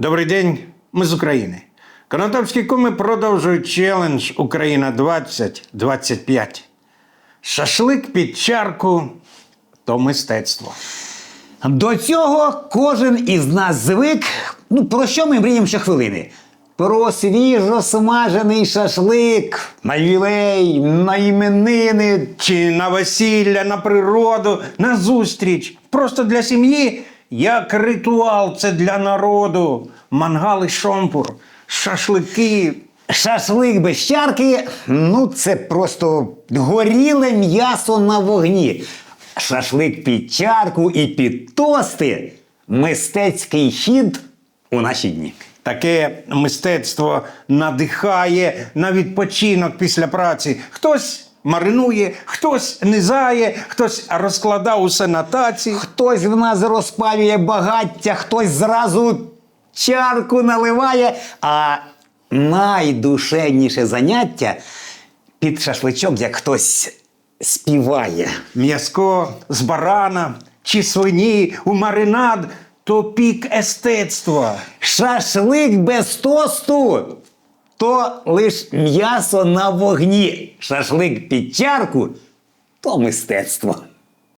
Добрий день, ми з України. Конотопські куми продовжують челендж Україна 2025. Шашлик під чарку то мистецтво. До цього кожен із нас звик. Ну, про що ми мріємо щохвилини? Про свіжо смажений шашлик, на ювілей, на іменини. Чи на весілля, на природу, на зустріч. Просто для сім'ї, як ритуал, це для народу. Мангал шомпур, шашлики. Шашлик без чарки ну це просто горіле м'ясо на вогні. Шашлик під чарку і під тости мистецький хід у наші дні. Таке мистецтво надихає на відпочинок після праці. Хтось маринує, хтось низає, хтось розкладав усе на таці. Хтось в нас розпалює багаття, хтось зразу чарку наливає. А найдушевніше заняття під шашличок, як хтось співає. М'язко з барана чи свині у маринад то пік естетства. Шашлик без тосту то лиш м'ясо на вогні. Шашлик під чарку то мистецтво.